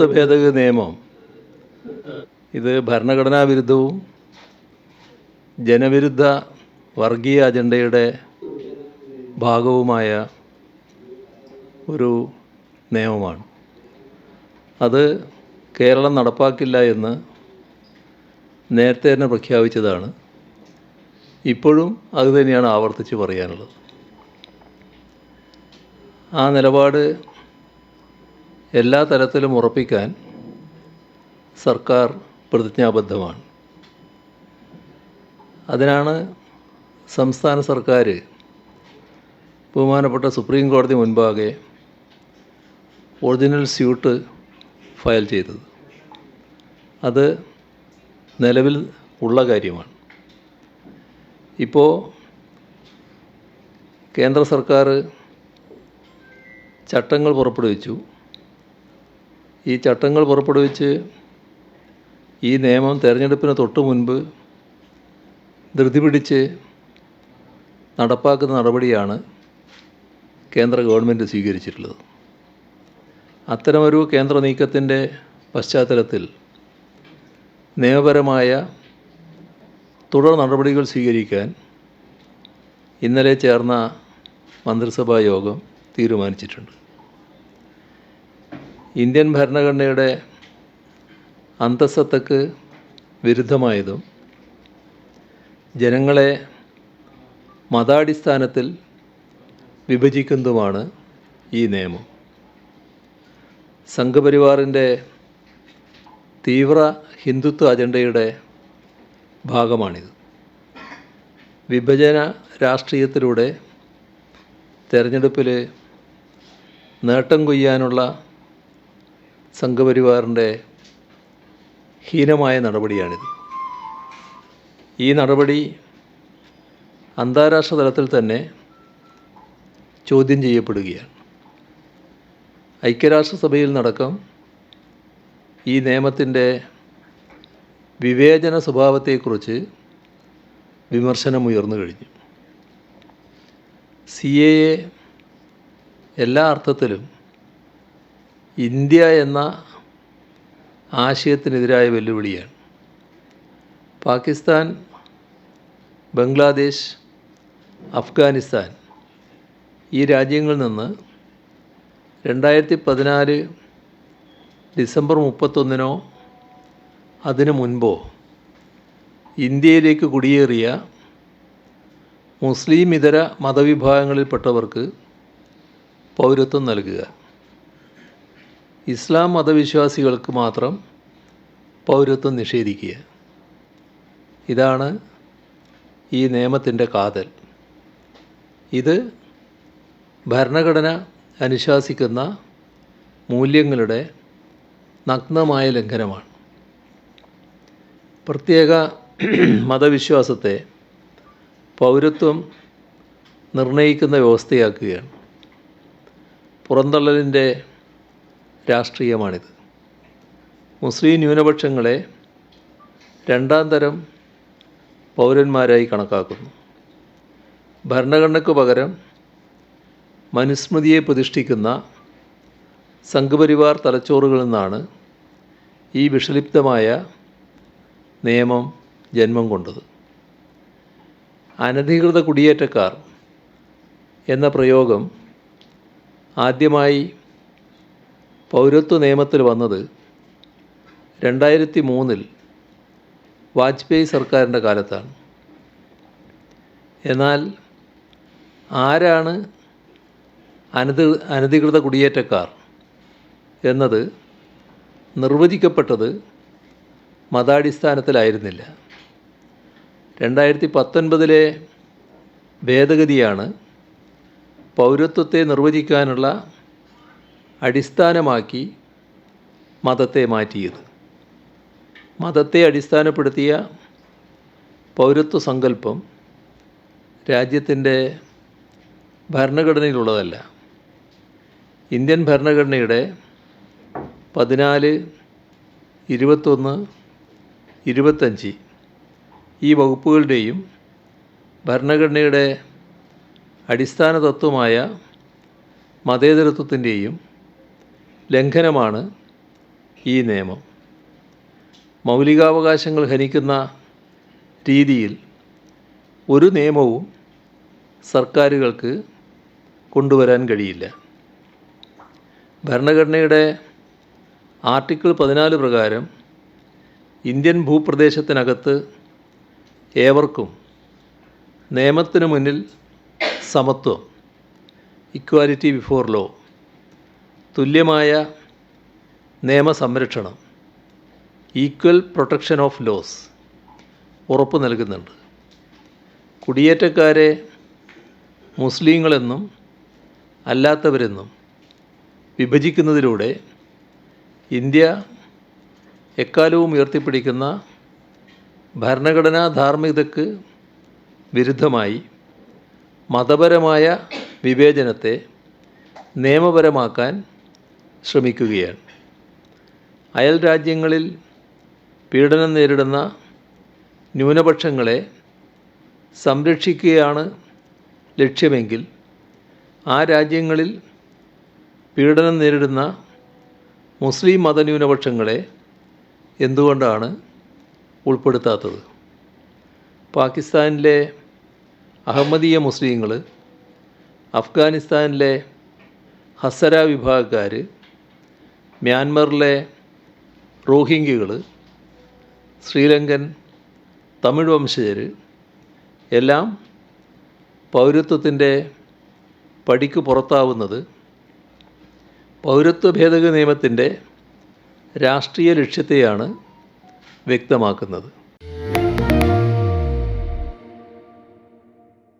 ഭേദഗതി നിയമം. ഇത് ഭരണഘടനാ വിരുദ്ധവും ജനവിരുദ്ധ വർഗീയ അജണ്ടയുടെ ഭാഗവുമായ ഒരു നിയമമാണ്. അത് കേരളം നടപ്പാക്കില്ല എന്ന് നേരത്തെ തന്നെ പ്രഖ്യാപിച്ചതാണ്. ഇപ്പോഴും അതുതന്നെയാണ് ആവർത്തിച്ച് പറയാനുള്ളത്. ആ നിലപാട് എല്ലാ തരത്തിലും ഉറപ്പിക്കാൻ സർക്കാർ പ്രതിജ്ഞാബദ്ധമാണ്. അതിനാണ് സംസ്ഥാന സർക്കാർ ബഹുമാനപ്പെട്ട സുപ്രീം കോടതി മുൻപാകെ ഒറിജിനൽ സ്യൂട്ട് ഫയൽ ചെയ്തത്. അത് നിലവിൽ ഉള്ള കാര്യമാണ്. ഇപ്പോൾ കേന്ദ്ര സർക്കാർ ചട്ടങ്ങൾ പുറപ്പെടുവിച്ചു. ഈ ചട്ടങ്ങൾ പുറപ്പെടുവിച്ച് ഈ നിയമം തെരഞ്ഞെടുപ്പിന് തൊട്ട് മുൻപ് ധൃതി പിടിച്ച് നടപ്പാക്കുന്ന നടപടിയാണ് കേന്ദ്ര ഗവൺമെന്റ് സ്വീകരിച്ചിട്ടുള്ളത്. അത്തരമൊരു കേന്ദ്ര നീക്കത്തിന്റെ പശ്ചാത്തലത്തിൽ നിയമപരമായ തുടർ നടപടികൾ സ്വീകരിക്കാൻ ഇന്നലെ ചേർന്ന മന്ത്രിസഭാ യോഗം തീരുമാനിച്ചിട്ടുണ്ട്. ഇന്ത്യൻ ഭരണഘടനയുടെ അന്തസ്സത്തക്ക് വിരുദ്ധമായതും ജനങ്ങളെ മതാടിസ്ഥാനത്തിൽ വിഭജിക്കുന്നതുമാണ് ഈ നിയമം. സംഘപരിവാറിന്റെ തീവ്ര ഹിന്ദുത്വ അജണ്ടയുടെ ഭാഗമാണിത്. വിഭജന രാഷ്ട്രീയത്തിലൂടെ തെരഞ്ഞെടുപ്പിൽ നേട്ടം കൊയ്യാനുള്ള സംഘപരിവാറിന്റെ ഹീനമായ നടപടിയാണിത്. ഈ നടപടി അന്താരാഷ്ട്ര തലത്തിൽ തന്നെ ചോദ്യം ചെയ്യപ്പെടുകയാണ്. ഐക്യരാഷ്ട്രസഭയിൽ നടക്കം ഈ നിയമത്തിന്റെ വിവേചന സ്വഭാവത്തെക്കുറിച്ച് വിമർശനമുയർന്നു കഴിഞ്ഞു. സി എ എല്ലാ അർത്ഥത്തിലും ഇന്ത്യ എന്ന ആശയത്തിനെതിരായ വെല്ലുവിളിയാണ്. പാകിസ്ഥാൻ ബംഗ്ലാദേശ് അഫ്ഗാനിസ്ഥാൻ ഈ രാജ്യങ്ങളിൽ നിന്ന് രണ്ടായിരത്തി പതിനാല് ഡിസംബർ മുപ്പത്തൊന്നിനോ അതിനു മുൻപോ ഇന്ത്യയിലേക്ക് കുടിയേറിയ മുസ്ലിം ഇതര മതവിഭാഗങ്ങളിൽപ്പെട്ടവർക്ക് പൗരത്വം നൽകുക. ഇസ്ലാം മതവിശ്വാസികൾക്ക് മാത്രം പൗരത്വം നിഷേധിക്കുക. ഇതാണ് ഈ നിയമത്തിന്റെ കാതൽ. ഇത് ഭരണഘടന അനുശാസിക്കുന്ന മൂല്യങ്ങളുടെ നഗ്നമായ ലംഘനമാണ്. പ്രത്യേക മതവിശ്വാസത്തെ പൗരത്വം നിർണയിക്കുന്ന വ്യവസ്ഥയാക്കുകയാണ്. പുറന്തള്ളലിന്റെ രാഷ്ട്രീയമാണിത്. മുസ്ലിം ന്യൂനപക്ഷങ്ങളെ രണ്ടാം തരം പൗരന്മാരായി കണക്കാക്കുന്നു. ഭരണഘടനയ്ക്ക് പകരം മനുസ്മൃതിയെ പ്രതിഷ്ഠിക്കുന്ന സംഘപരിവാർ തലച്ചോറുകളിൽ നിന്നാണ് ഈ വിഷലിപ്തമായ നിയമം ജന്മം കൊണ്ടത്. അനധികൃത കുടിയേറ്റക്കാർ എന്ന പ്രയോഗം ആദ്യമായി പൗരത്വ നിയമത്തിൽ വന്നത് രണ്ടായിരത്തി മൂന്നിൽ വാജ്പേയി സർക്കാരിന്റെ കാലത്താണ്. എന്നാൽ ആരാണ് അനധി അനധികൃത കുടിയേറ്റക്കാർ എന്നത് നിർവചിക്കപ്പെട്ടത് മതാടിസ്ഥാനത്തിലായിരുന്നില്ല. രണ്ടായിരത്തി പത്തൊൻപതിലെ ഭേദഗതിയാണ് പൗരത്വത്തെ നിർവചിക്കാനുള്ള അടിസ്ഥാനമാക്കി മതത്തെ മാറ്റിയത്. മതത്തെ അടിസ്ഥാനപ്പെടുത്തിയ പൗരത്വ സങ്കല്പം രാജ്യത്തിന്റെ ഭരണഘടനയിലുള്ളതല്ല. ഇന്ത്യൻ ഭരണഘടനയുടെ പതിനാല് ഇരുപത്തൊന്ന് ഇരുപത്തഞ്ച് ഈ വകുപ്പുകളുടെയും ഭരണഘടനയുടെ അടിസ്ഥാന തത്വമായ മതേതരത്വത്തിന്റെയും ലംഘനമാണ് ഈ നിയമം. മൗലികാവകാശങ്ങൾ ഹനിക്കുന്ന രീതിയിൽ ഒരു നിയമവും സർക്കാരുകൾക്ക് കൊണ്ടുവരാൻ കഴിയില്ല. ഭരണഘടനയുടെ ആർട്ടിക്കിൾ പതിനാല് പ്രകാരം ഇന്ത്യൻ ഭൂപ്രദേശത്തിനകത്ത് ഏവർക്കും നിയമത്തിനു മുന്നിൽ സമത്വം ഇക്വാലിറ്റി ബിഫോർ ലോ തുല്യമായ നിയമസംരക്ഷണം ഈക്വൽ പ്രൊട്ടക്ഷൻ ഓഫ് ലോസ് ഉറപ്പ് നൽകുന്നുണ്ട്. കുടിയേറ്റക്കാരെ മുസ്ലിങ്ങളെന്നും അല്ലാത്തവരെന്നും വിഭജിക്കുന്നതിലൂടെ ഇന്ത്യ എക്കാലവും ഉയർത്തിപ്പിടിക്കുന്ന ഭരണഘടനാ ധാർമ്മികതയ്ക്ക് വിരുദ്ധമായി മതപരമായ വിവേചനത്തെ നിയമപരമാക്കാൻ ശ്രമിക്കുകയാണ്. അയൽ രാജ്യങ്ങളിൽ പീഡനം നേരിടുന്ന ന്യൂനപക്ഷങ്ങളെ സംരക്ഷിക്കുകയാണ് ലക്ഷ്യമെങ്കിൽ ആ രാജ്യങ്ങളിൽ പീഡനം നേരിടുന്ന മുസ്ലിം മതന്യൂനപക്ഷങ്ങളെ എന്തുകൊണ്ടാണ് ഉൾപ്പെടുത്താത്തത്? പാകിസ്ഥാനിലെ അഹമ്മദീയ മുസ്ലിങ്ങൾ അഫ്ഗാനിസ്ഥാനിലെ ഹസര വിഭാഗക്കാർ മ്യാൻമറിലെ റോഹിംഗികൾ ശ്രീലങ്കൻ തമിഴ് വംശജർ എല്ലാം പൗരത്വത്തിന്റെ പടിക്ക് പുറത്താവുന്നത് പൗരത്വ ഭേദഗതി നിയമത്തിന്റെ രാഷ്ട്രീയ ലക്ഷ്യത്തെയാണ് വ്യക്തമാക്കുന്നത്.